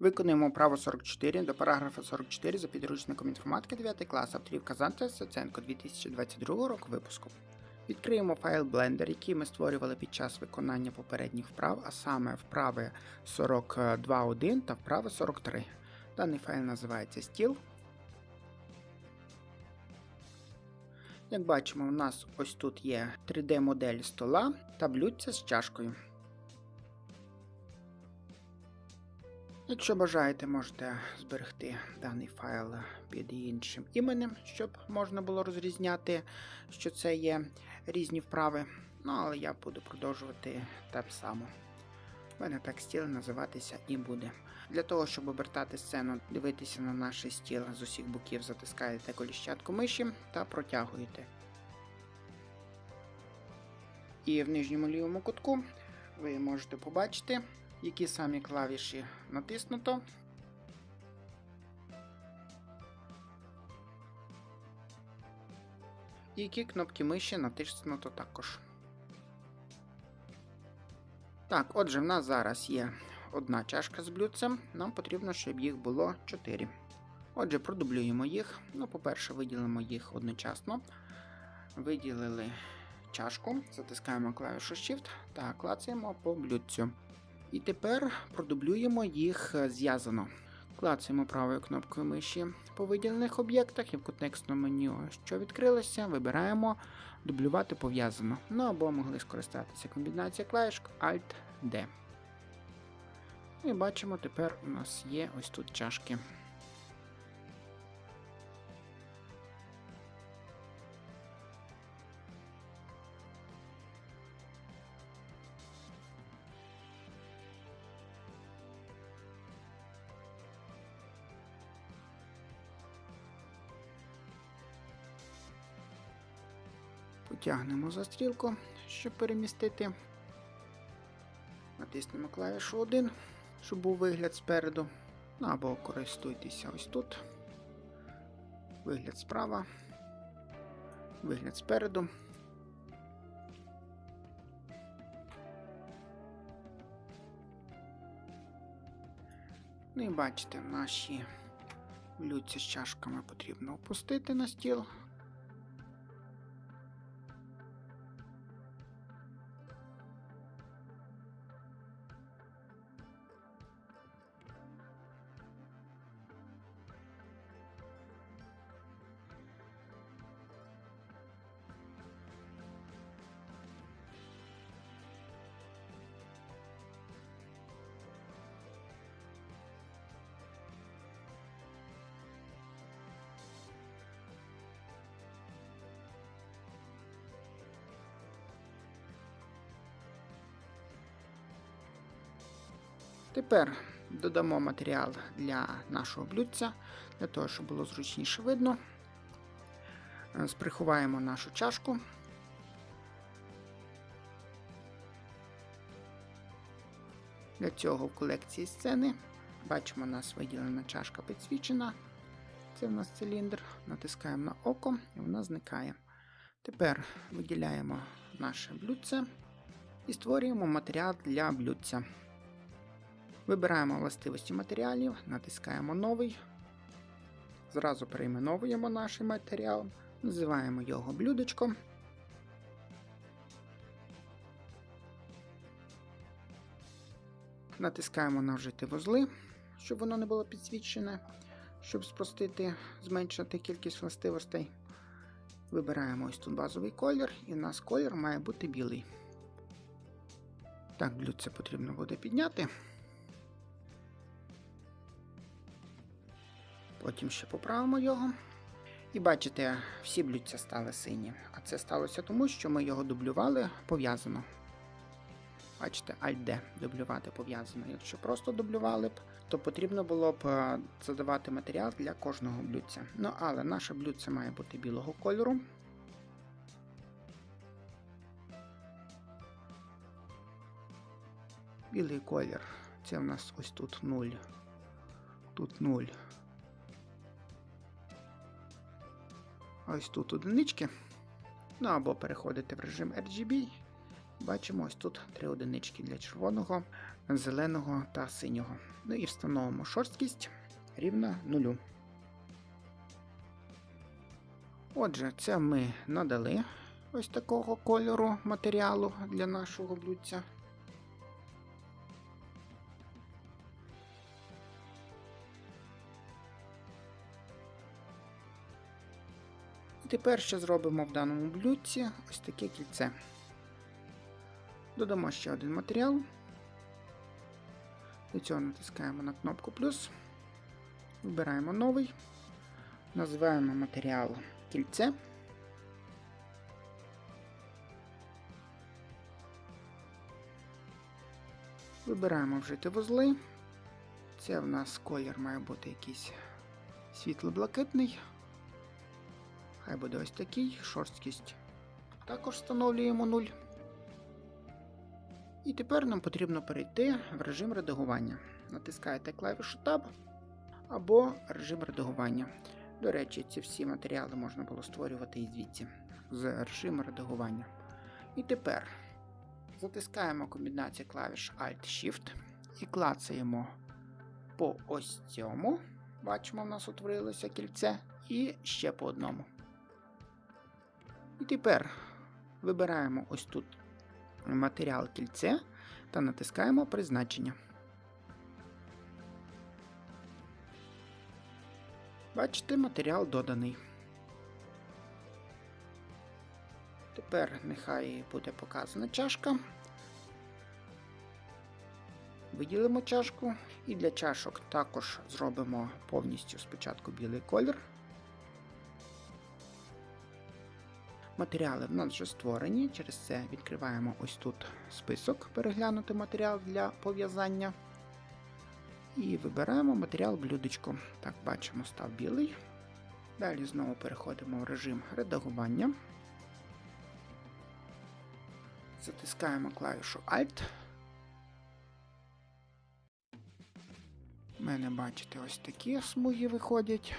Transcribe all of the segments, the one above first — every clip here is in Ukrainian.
Виконуємо право 44 до параграфа 44 за підручником інформатики 9 клас авторів Казанта Саценко 2022 року випуску. Відкриємо файл Blender, який ми створювали під час виконання попередніх вправ, а саме вправи 42.1 та вправи 43. Даний файл називається стіл. Як бачимо, у нас ось тут є 3D-модель стола та блюдця з чашкою. Якщо бажаєте, можете зберегти даний файл під іншим іменем, щоб можна було розрізняти, що це є різні вправи. Ну, але я буду продовжувати так само. У мене так стіл називатися і буде. Для того, щоб обертати сцену, дивитися на наш стіл з усіх боків, затискаєте коліщатку миші та протягуєте. І в нижньому лівому кутку ви можете побачити, які самі клавіші натиснуто. І які кнопки миші натиснуто також. Так, отже, в нас зараз є одна чашка з блюдцем. Нам потрібно, щоб їх було 4. Отже, продублюємо їх. Ну, по-перше, виділимо їх одночасно. Виділили чашку, затискаємо клавішу Shift та клацаємо по блюдцю. І тепер продублюємо їх зв'язано. Клацаємо правою кнопкою миші по виділених об'єктах і в контекстному меню, що відкрилося, вибираємо дублювати пов'язано. Ну або могли скористатися комбінація клавіш Alt-D. І бачимо, тепер у нас є ось тут чашки. Потягнемо за стрілку, щоб перемістити. Натиснемо клавішу 1, щоб був вигляд спереду. Ну або користуйтеся ось тут. Вигляд справа. Вигляд спереду. Ну і бачите, наші блюдці з чашками потрібно опустити на стіл. Тепер додамо матеріал для нашого блюдця, для того, щоб було зручніше видно. Е, Сприховаємо нашу чашку. Для цього в колекції сцени бачимо, у нас виділена чашка підсвічена. Це в нас циліндр. Натискаємо на око і вона зникає. Тепер виділяємо наше блюдце і створюємо матеріал для блюдця. Вибираємо властивості матеріалів, натискаємо новий. Зразу перейменовуємо наш матеріал, називаємо його блюдечко. Натискаємо на вжити вузли, щоб воно не було підсвічене, щоб спростити, зменшити кількість властивостей. Вибираємо ось тут базовий колір, і у нас колір має бути білий. Так, блюдце потрібно буде підняти. Потім ще поправимо його. І бачите, всі блюдця стали сині. А це сталося тому, що ми його дублювали пов'язано. Бачите, Alt-D дублювати пов'язано. Якщо просто дублювали б, то потрібно було б е, задавати матеріал для кожного блюдця. Ну, але наше блюдце має бути білого кольору. Білий колір. Це в нас ось тут 0. Тут 0. Ось тут одинички. Ну або переходите в режим RGB. Бачимо ось тут три одинички для червоного, зеленого та синього. Ну і встановимо шорсткість рівна нулю. Отже, це ми надали ось такого кольору матеріалу для нашого блюдця. Тепер ще зробимо в даному блюдці ось таке кільце. Додамо ще один матеріал. Для цього натискаємо на кнопку плюс. Вибираємо новий. Називаємо матеріал кільце. Вибираємо вжити вузли. Це в нас колір має бути якийсь світло-блакитний. Хай буде ось такий, шорсткість. Також встановлюємо 0. І тепер нам потрібно перейти в режим редагування. Натискаєте клавішу Tab або режим редагування. До речі, ці всі матеріали можна було створювати і звідси з режиму редагування. І тепер затискаємо комбінацію клавіш Alt-Shift і клацаємо по ось цьому. Бачимо, в нас утворилося кільце, і ще по одному. І тепер вибираємо ось тут матеріал кільце та натискаємо призначення. Бачите, матеріал доданий. Тепер нехай буде показана чашка. Виділимо чашку і для чашок також зробимо повністю спочатку білий колір. Матеріали в нас вже створені, через це відкриваємо ось тут список переглянути матеріал для пов'язання. І вибираємо матеріал блюдечко. Так, бачимо, став білий. Далі знову переходимо в режим редагування. Затискаємо клавішу Alt. У мене, бачите, ось такі смуги виходять.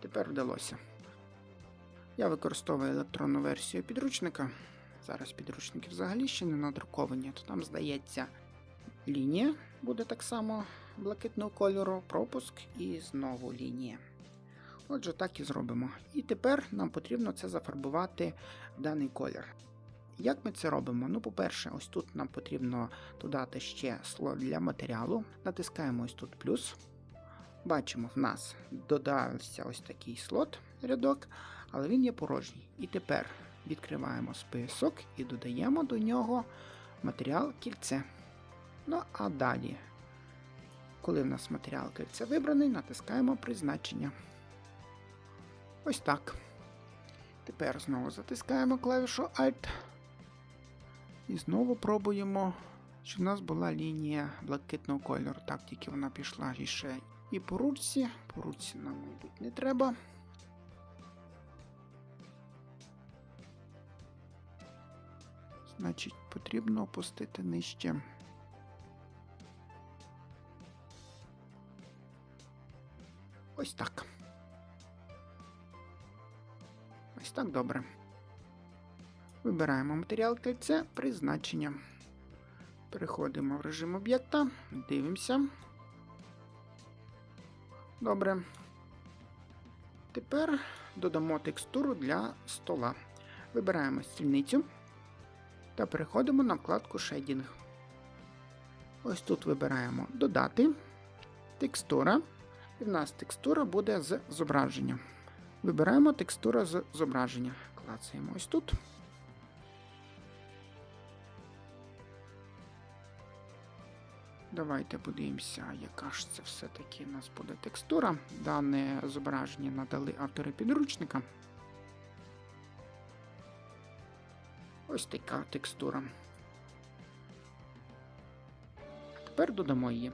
Тепер вдалося. Я використовую електронну версію підручника. Зараз підручники взагалі ще не надруковані, то там, здається, лінія буде так само блакитного кольору, пропуск і знову лінія. Отже, так і зробимо. І тепер нам потрібно це зафарбувати в даний колір. Як ми це робимо? Ну, по-перше, ось тут нам потрібно додати ще слот для матеріалу. Натискаємо ось тут плюс. Бачимо, в нас додався ось такий слот рядок, але він є порожній. І тепер відкриваємо список і додаємо до нього матеріал кільце. Ну, а далі, коли в нас матеріал кільце вибраний, натискаємо призначення. Ось так. Тепер знову затискаємо клавішу Alt. І знову пробуємо, щоб в нас була лінія блакитного кольору. Так, тільки вона пішла ще і по ручці. По ручці нам, мабуть, не треба. Значить, потрібно опустити нижче. Ось так. Ось так добре. Вибираємо матеріал кільце, призначення. Переходимо в режим об'єкта, дивимося. Добре. Тепер додамо текстуру для стола. Вибираємо стільницю та переходимо на вкладку Shading. Ось тут вибираємо Додати, текстура. І в нас текстура буде з зображення. Вибираємо текстура з зображення. Клацаємо ось тут. Давайте подивимося, яка ж це все-таки у нас буде текстура. Дане зображення надали автори підручника. Ось така текстура. Тепер додамо її.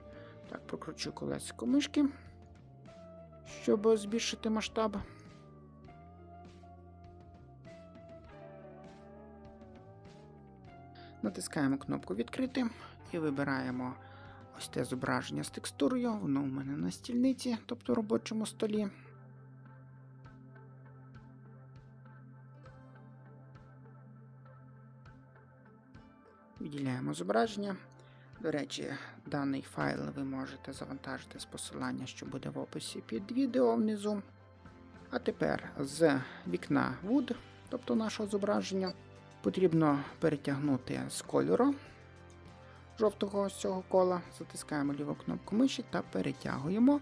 Так, прокручу колесико мишки, щоб збільшити масштаб. Натискаємо кнопку Відкрити і вибираємо ось те зображення з текстурою. Воно у мене на стільниці, тобто робочому столі. Відділяємо зображення. До речі, даний файл ви можете завантажити з посилання, що буде в описі під відео внизу. А тепер з вікна Wood, тобто нашого зображення, потрібно перетягнути з кольору жовтого з цього кола, затискаємо ліву кнопку миші та перетягуємо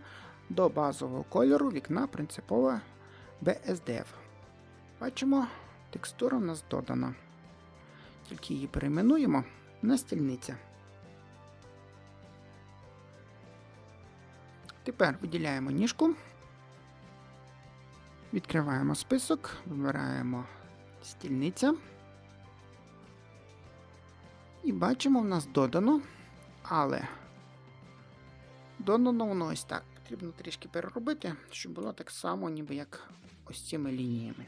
до базового кольору вікна принципове BSDF. Бачимо, текстура у нас додана. Тільки її перейменуємо на стільниця. Тепер виділяємо ніжку, відкриваємо список, вибираємо стільниця. І бачимо, в нас додано, але додано воно ось так. Потрібно трішки переробити, щоб було так само, ніби як ось цими лініями.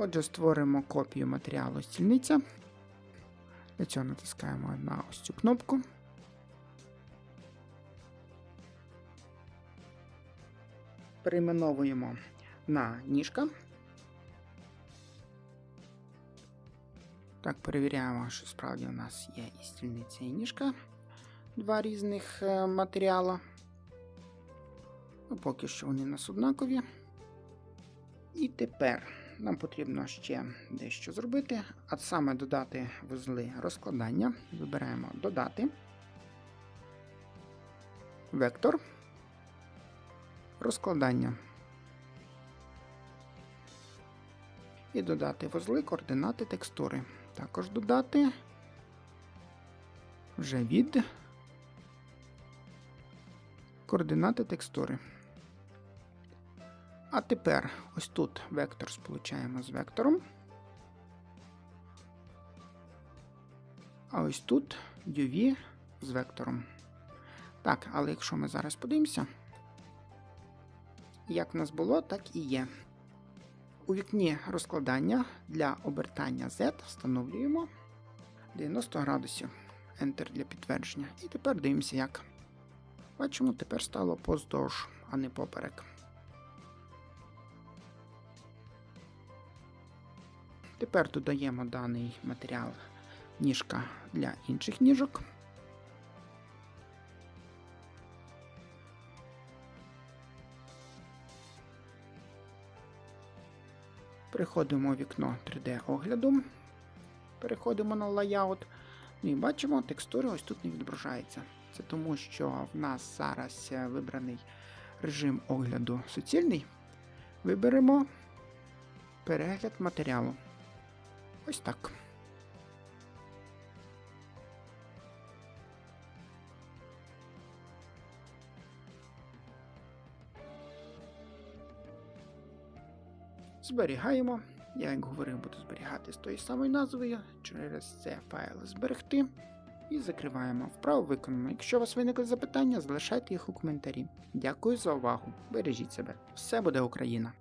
Отже, створимо копію матеріалу стільниця. Для цього натискаємо на ось цю кнопку. Перейменовуємо на ніжка. Так, перевіряємо, що справді у нас є і стільниця, і ніжка. Два різних е, матеріала. Ну, поки що вони у нас однакові. І тепер нам потрібно ще дещо зробити, а саме додати вузли розкладання. Вибираємо додати, вектор, розкладання. І додати вузли координати текстури. Також додати вже від координати текстури. А тепер ось тут вектор сполучаємо з вектором. А ось тут UV з вектором. Так, але якщо ми зараз подивимося, як в нас було, так і є. У вікні розкладання для обертання Z встановлюємо 90 градусів. Enter для підтвердження. І тепер дивимося, як. Бачимо, тепер стало поздовж, а не поперек. Тепер додаємо даний матеріал ніжка для інших ніжок. Переходимо у вікно 3D-огляду. Переходимо на Layout. Ну і бачимо, текстури ось тут не відображаються. Це тому, що в нас зараз вибраний режим огляду суцільний. Виберемо перегляд матеріалу. Ось так. Зберігаємо. Я, як говорив, буду зберігати з тої самої назвою. Через це файл зберегти. І закриваємо. Вправо виконано. Якщо у вас виникли запитання, залишайте їх у коментарі. Дякую за увагу. Бережіть себе. Все буде Україна!